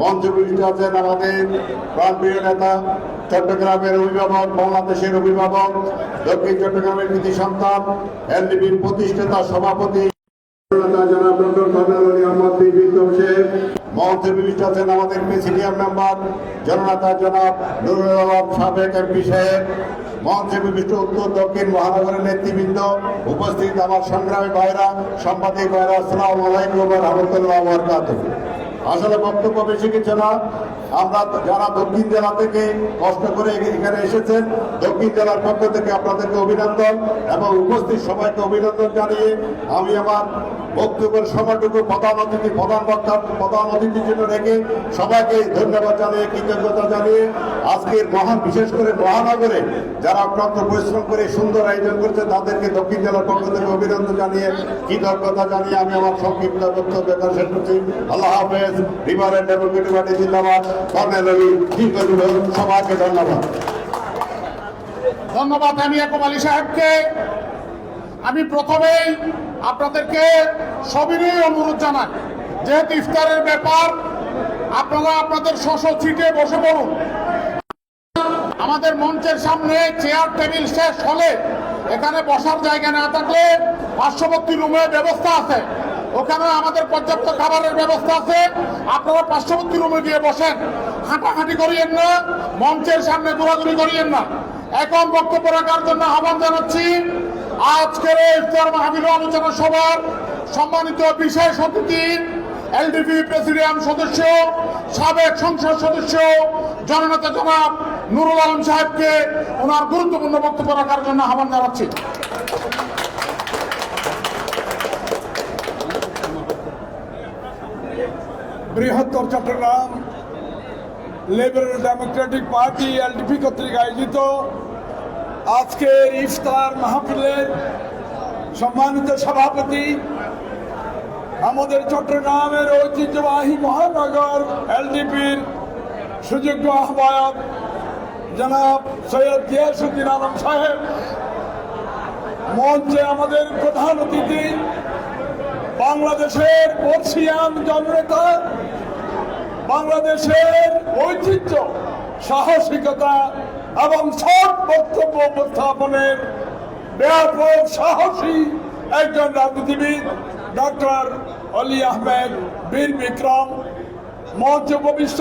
মঞ্চে আছেন আমাদের নেতা চট্টগ্রামের অভিভাবক বাংলাদেশের অভিভাবক চট্টগ্রামের সন্তান এনডিপির প্রতিষ্ঠাতা সভাপতি মঞ্চে বিশিষ্ট আছেন আমাদের প্রেসিডিয়াম মেম্বার, জননেতা জনাব নুরুল আলম সাবেক এমপি সাহেব মঞ্চে বিশিষ্ট উত্তর দক্ষিণ মহানগরের নেতৃবৃন্দ, উপস্থিত আমার সংগ্রামী ভাইরা, সাংবাদিক ভাইরা, আসসালাম আলাইকুম রহমতুল্লাহ আসলে বক্তব্য বেশি কিছু না। আমরা যারা দক্ষিণ জেলা থেকে কষ্ট করে এখানে এসেছেন, দক্ষিণ জেলার পক্ষ থেকে আপনাদেরকে অভিনন্দন এবং উপস্থিত সবাইকে অভিনন্দন জানিয়ে আমি আমার বক্তব্যের সময়টুকু প্রধান অতিথি, প্রধান বক্তা, প্রধান অতিথির জন্য রেখে সবাইকে ধন্যবাদ জানিয়ে, কৃতজ্ঞতা জানিয়ে আজকের মহান, বিশেষ করে মহানগরে যারা অক্লান্ত পরিশ্রম করে সুন্দর আয়োজন করছে, তাদেরকে দক্ষিণ জেলার পক্ষ থেকে অভিনন্দন জানিয়ে, কৃতজ্ঞতা জানিয়ে আমি আমার সংক্ষিপ্ত বক্তব্য শেষ করছি। আল্লাহ হাফেজ রিভারের ডেমোক্রেটিক পার্টি জিন্দাবাদ। কর্নেল ঠিক সবাইকে ধন্যবাদ। ধন্যবাদ আমি একব আলী সাহেবকে। আমি প্রথমেই আপনাদেরকে সবিনয় অনুরোধ জানাই। যেহেতু ইফতারের ব্যাপার, আপনারা আপনাদের স্ব সিটে বসে পড়ুন। আমাদের মঞ্চের সামনে চেয়ার, টেবিল শেষ হলে এখানে বসার জায়গা না থাকলে পার্শ্ববর্তী রুমে ব্যবস্থা আছে। ওখানে আমাদের পর্যাপ্ত খাবারের ব্যবস্থা আছে। আপনারা পার্শ্ববর্তী রুমে গিয়ে বসেন। হাঁটাহাঁটি করিয়েন না, মঞ্চের সামনে ঘোরাঘুরি করিয়েন না। এখন বক্তব্য রাখার জন্য আহ্বান জানাচ্ছি। আজকের ইফতার মাহবিল আলোচনা সভার সম্মানিত বিশেষ অতিথি, এলডিপি প্রেসিডিয়াম সদস্য, সাবেক সংসদ সদস্য, জননেতা জনাব নুরুল আলম সাহেবকে ওনার গুরুত্বপূর্ণ বক্তব্য রাখার জন্য আহ্বান জানাচ্ছি। বৃহত্তর Chattogram liberal democratic party LDP কর্তৃক আয়োজিত আজকের ইফতার মাহফিলের সম্মানিত সভাপতি, আমাদের চট্টগ্রামের ঐতিহ্যবাহী মহানগর এলডিপির সুযোগ্য আহ্বায়ক জনাব সৈয়দ গিয়াসুদ্দিন আলম সাহেব, মঞ্চে আমাদের প্রধান অতিথি বাংলাদেশের বর্ষিয়ান জননেতা বাংলাদেশের ঐতিহ্য, সাহসিকতা এবং সব বক্তব্য উপস্থাপনের ব্যাপক সাহসী একজন রাজনীতিবিদ ডক্টর অলি আহমেদ বীর বিক্রম। মঞ্চ ভবিষ্য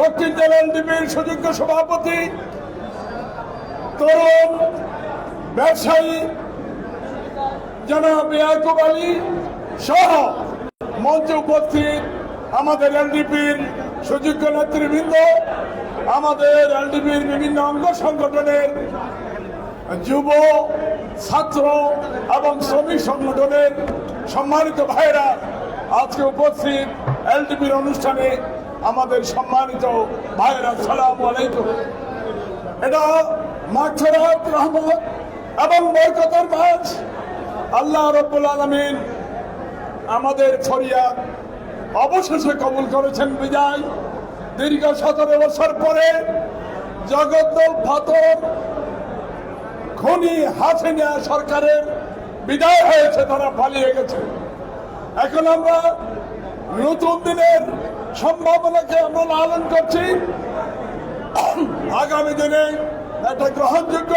দক্ষিণ জেলা এলডিপির সুযোগ্য সভাপতি, তরুণ ব্যবসায়ী, জনাব ইয়াকুব আলী। সহ মঞ্চে উপস্থিত আমাদের এলডিপির সুযোগ্য নেতৃবৃন্দ, আমাদের এলডিপির বিভিন্ন অঙ্গ সংগঠনের যুব, ছাত্র এবং শ্রমিক সংগঠনের সম্মানিত ভাইরা আজকে উপস্থিত এলডিপির অনুষ্ঠানে আমাদের সম্মানিত ভাইরা সালাম আলাইকুম। এটা মাছরাত রহমত এবং বরকতের মাস আল্লাহ রব্বুল আলমিন আমাদের ফরিয়াদ অবশেষে কবুল করেছেন বিদায় দীর্ঘ সতেরো বছর পরে জগদ্দল ফাতর খনি হাসিনা সরকারের বিদায় হয়েছে, তারা পালিয়ে গেছে। এখন আমরা নতুন দিনের সম্ভাবনাকে আমরা লালন করছি। আগামী দিনে একটা গ্রহণযোগ্য,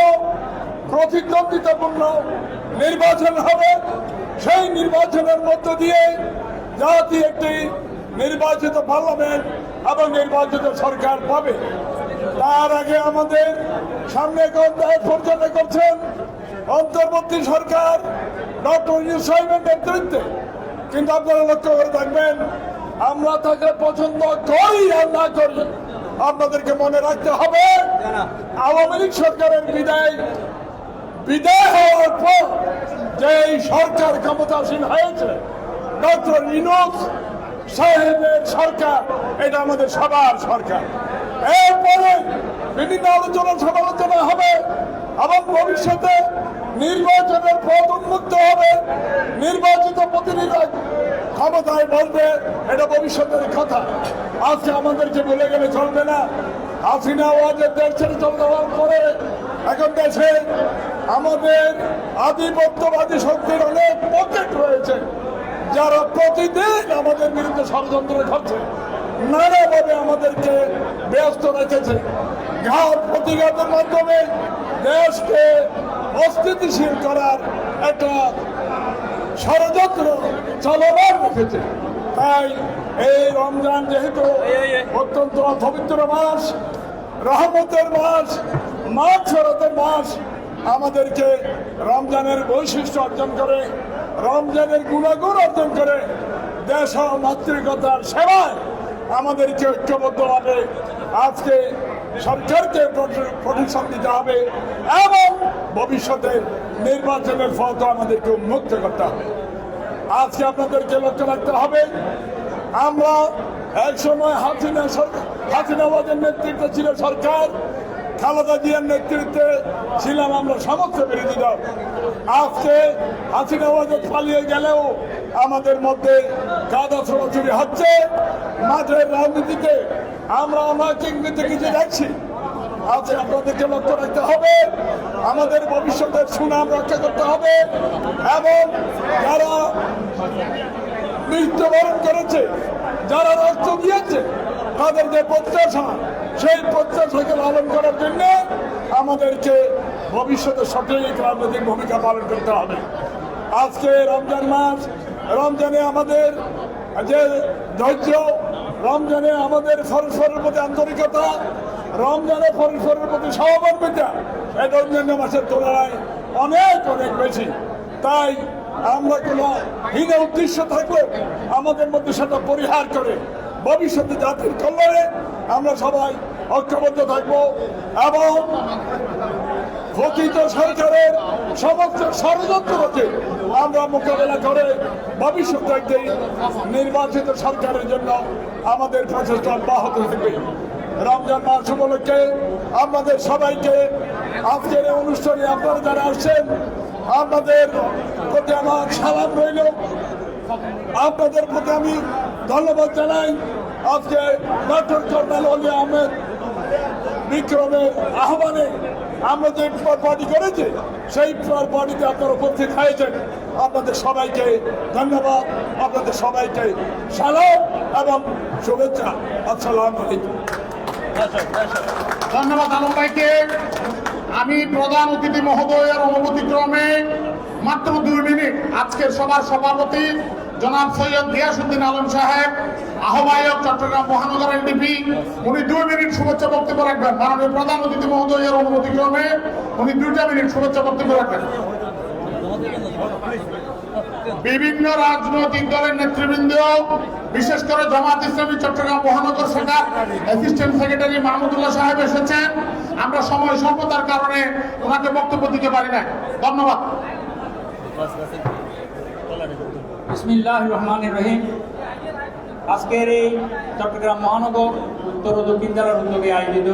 প্রতিদ্বন্দ্বিতাপূর্ণ নির্বাচন হবে। সেই নির্বাচনের মধ্য দিয়ে জাতি একটি নির্বাচিত পার্লামেন্ট এবং নির্বাচিত সরকার পাবে। তার আগে আমাদের সামনে পর্যটন করছেন অন্তর্বর্তী সরকার ডক্টর সাহেবের নেতৃত্বে। কিন্তু আপনারা লক্ষ্য করে থাকবেন আমরা তাকে পছন্দ করি আর না করি আপনাদেরকে মনে রাখতে হবে আওয়ামী লীগ সরকারের বিদায় বিদায় হওয়ার পর যে এই সরকার ক্ষমতাসীন হয়েছে, ডক্টর ইনোস সাহেবের সরকার, এটা আমাদের সবার সরকার। এরপরে বিভিন্ন আলোচনা সমালোচনা হবে এবং ভবিষ্যতে নির্বাচনের পথ উন্মুক্ত হবে। নির্বাচিত প্রতিনিধি ক্ষমতায় বলবে, এটা ভবিষ্যতের কথা। আজকে আমাদেরকে বলে গেলে চলবে না। হাসিনা ওয়াজের দেশ ছেড়ে চলে পরে এখন দেশে আমাদের আধিপত্যবাদী শক্তির অনেক পকেট রয়েছে, যারা প্রতিদিন আমাদের বিরুদ্ধে ষড়যন্ত্র করছে, নানাভাবে আমাদেরকে ব্যস্ত রেখেছে। ঘাত প্রতিঘাতের মাধ্যমে দেশকে অস্থিতিশীল করার একটা ষড়যন্ত্র চলমান রেখেছে। তাই এই রমজান যেহেতু অত্যন্ত পবিত্র মাস, রহমতের মাস মাছ মাস আমাদেরকে রমজানের বৈশিষ্ট্য অর্জন করে, রমজানের গুণাগুণ অর্জন করে, দেশ মাতৃকতার সেবায় আমাদেরকে ঐক্যবদ্ধভাবে আজকে সরকারকে প্রতিষ্ঠান দিতে হবে এবং ভবিষ্যতে নির্বাচনের ফল আমাদেরকে উন্মুক্ত করতে হবে। আজকে আপনাদেরকে লক্ষ্য রাখতে হবে, আমরা এক সময় হাসিনা হাসিনাবাদের নেতৃত্বে ছিল সরকার খালেদা জিয়ার নেতৃত্বে ছিলাম আমরা সমস্ত বিরোধী দল। আজকে হাসিনাবাদে পালিয়ে গেলেও আমাদের মধ্যে কাদা ছোড়াছুড়ি হচ্ছে। মাঠের রাজনীতিতে আমরা অনেক ইঙ্গিতে কিছু দেখছি। আজ আপনাদেরকে লক্ষ্য রাখতে হবে, আমাদের ভবিষ্যতের সুনাম রক্ষা করতে হবে এবং যারা মৃত্যুবরণ করেছে, যারা রক্ত দিয়েছে তাদের যে প্রত্যাশা সেই প্রত্যাশাকে পালন করার জন্য আমাদেরকে ভবিষ্যতে সঠিক রাজনৈতিক ভূমিকা পালন করতে হবে। আজকে রমজান মাস, রমজানে আমাদের যে ধৈর্য, রমজানে আমাদের পরস্পরের প্রতি আন্তরিকতা, রমজানে পরস্পরের প্রতি সহমর্মিতা, এই অন্যান্য মাসের তুলনায় অনেক অনেক বেশি। তাই আমরা কোনো হীন উদ্দেশ্য থাকলে আমাদের মধ্যে সেটা পরিহার করে ভবিষ্যতে জাতির কল্যাণে আমরা সবাই ঐক্যবদ্ধ থাকব এবং প্রকৃত সরকারের সমস্ত ষড়যন্ত্রকে আমরা মোকাবেলা করে ভবিষ্যতে একটি নির্বাচিত সরকারের জন্য আমাদের প্রচেষ্টা অব্যাহত থাকবে। রমজান মাস উপলক্ষে আপনাদের সবাইকে আজকের এই অনুষ্ঠানে আপনারা যারা আসছেন আপনাদের প্রতি আমার সালাম রইল। আপনাদের প্রতি আমি ধন্যবাদ জানাই। আজকে ডক্টর কর্নেল অলি আহমেদ বিক্রমের আহ্বানে আমরা যে ইফতার পার্টি করেছি, সেই ইফতার পার্টিতে আপনারা উপস্থিত হয়েছেন। আপনাদের সবাইকে ধন্যবাদ। আপনাদের সবাইকে সালাম এবং শুভেচ্ছা। আসসালামু ধন্যবাদ আলম ভাইকে। আমি প্রধান অতিথি মহোদয়ের অনুমতি ক্রমে মাত্র দুই মিনিট আজকের সভার সভাপতি জনাব সৈয়দ গিয়াসুদ্দিন আলম সাহেব, আহ্বায়ক চট্টগ্রাম মহানগর এনডিপি উনি দুই মিনিট শুভেচ্ছা বক্তব্য রাখবেন। মাননীয় প্রধান অতিথি মহোদয়ের অনুমতি ক্রমে উনি দুইটা মিনিট শুভেচ্ছা বক্তব্য রাখবেন। বিভিন্ন রাজনৈতিক দলের নেতৃবৃন্দ, বিশেষ করে জামাত ইসলামী চট্টগ্রাম মহানগর শাখার অ্যাসিস্ট্যান্ট সেক্রেটারি মাহমুদুল্লাহ সাহেব এসেছেন। আমরা সময় স্বল্পতার কারণে ওনাকে বক্তব্য দিতে পারি না ধন্যবাদ। বিসমিল্লাহ রহমান রহিম আজকের এই চট্টগ্রাম মহানগর উত্তর ও দক্ষিণ জেলার উদ্যোগে আয়োজিত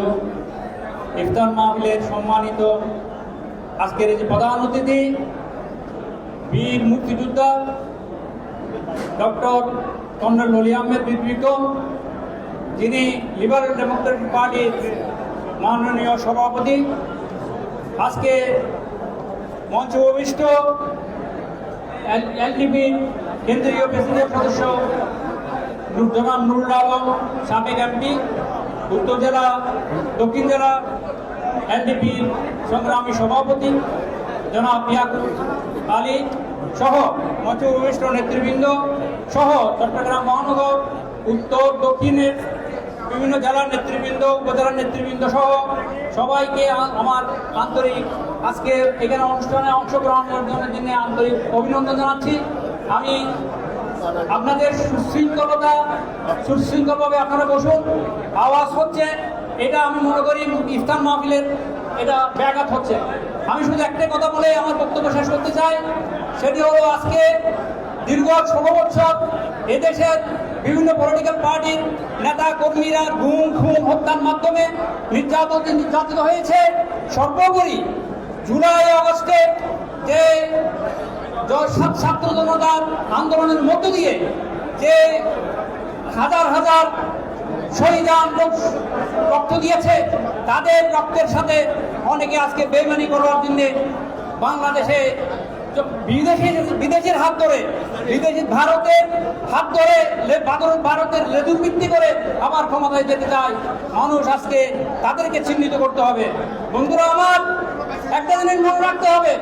ইফতার মাহফিলের সম্মানিত আজকের এই যে প্রধান অতিথি, বীর মুক্তিযোদ্ধা ডক্টর কর্নেল অলি আহমেদ বিক্রম যিনি লিবারেল ডেমোক্রেটিক পার্টির মাননীয় সভাপতি। আজকে মঞ্চ উপবিষ্ট এলডিপির কেন্দ্রীয় প্রেসিডেন্ট সদস্য জনাব নুরুল আলম, সাবেক এমপি, উত্তর জেলা, দক্ষিণ জেলা এলডিপির সংগ্রামী সভাপতি জনাব ইয়াকুব আলী সহ মঞ্চ নেতৃবৃন্দ সহ চট্টগ্রাম মহানগর, উত্তর, দক্ষিণের বিভিন্ন জেলার নেতৃবৃন্দ, উপজেলার নেতৃবৃন্দ সহ সবাইকে আমার আন্তরিক আজকে এখানে অনুষ্ঠানে অংশগ্রহণের জন্য আন্তরিক অভিনন্দন জানাচ্ছি। আমি আপনাদের সুশৃঙ্খলতা, সুশৃঙ্খলভাবে আপনারা বসুন। আওয়াজ হচ্ছে, এটা আমি মনে করি ইফতার মাহফিলের এটা ব্যাঘাত হচ্ছে। আমি শুধু একটাই কথা বলে আমার বক্তব্য শেষ করতে চাই, সেটি হলো আজকে দীর্ঘ ষোলো বছর এদেশের বিভিন্ন পলিটিক্যাল পার্টির নেতা কর্মীরা গুম, খুন, হত্যার মাধ্যমে নির্যাতন নির্যাতিত হয়েছে। সর্বোপরি জুলাই আগস্টে যে জ- ছাত্র জনতার আন্দোলনের মধ্য দিয়ে যে হাজার হাজার শহীদান লোক রক্ত দিয়েছে, তাদের রক্তের সাথে অনেকে আজকে বেমানি করার জন্যে বাংলাদেশে চ- বিদেশি বিদেশের হাত ধরে, বিদেশি ভারতের হাত ধরে ভারতের লেজুর ভিত্তি করে আবার ক্ষমতায় যেতে চায়। মানুষ আজকে তাদেরকে চিহ্নিত করতে হবে। বন্ধুরা, আমার একটা জিনিস মনে রাখতে হবে।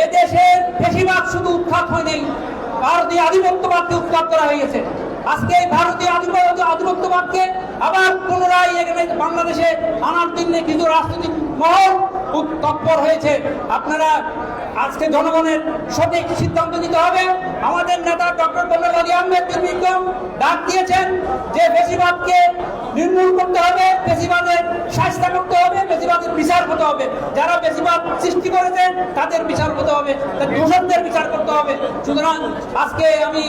এ দেশের বেশিরভাগ শুধু উৎখাত হয়নি। ভারতীয় আধিপত্যবাদকে উৎখাত করা হয়েছে। আজকে এই ভারতীয় আধিপত্য আধিপত্যবাদকে আবার পুনরায় এখানে বাংলাদেশে আনার জন্য কিছু রাজনৈতিক মহল তৎপর হয়েছে। আপনারা আজকে জনগণের সঠিক সিদ্ধান্ত নিতে হবে। আমাদের নেতা ডক্টর বল্লভালী আম্বেদকর বিক্রম ডাক দিয়েছেন যে বেশিরভাগকে নির্মূল করতে হবে, বেশিরভাগের শাস্তা করতে হবে, বেশিরভাগের বিচার হতে হবে। যারা বেশিরভাগ সৃষ্টি করেছেন তাদের বিচার হতে হবে তার বিচার করতে হবে। সুতরাং আজকে আমি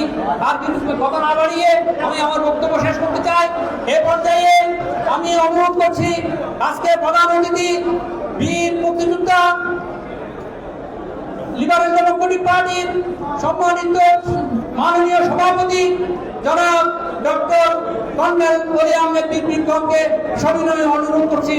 আর কিছু কথা না বাড়িয়ে আমি আমার বক্তব্য শেষ করতে চাই। এ পর্যায়ে আমি অনুরোধ করছি, আজকে প্রধান অতিথি বীর মুক্তিযোদ্ধা, লিবারেল ডেমোক্রেটিক পার্টির সম্মানিত মাননীয় সভাপতি জনাব ডক্টর কর্নেল ওলি আহমেদ বিক্রমকে সবিনয় অনুরোধ করছি।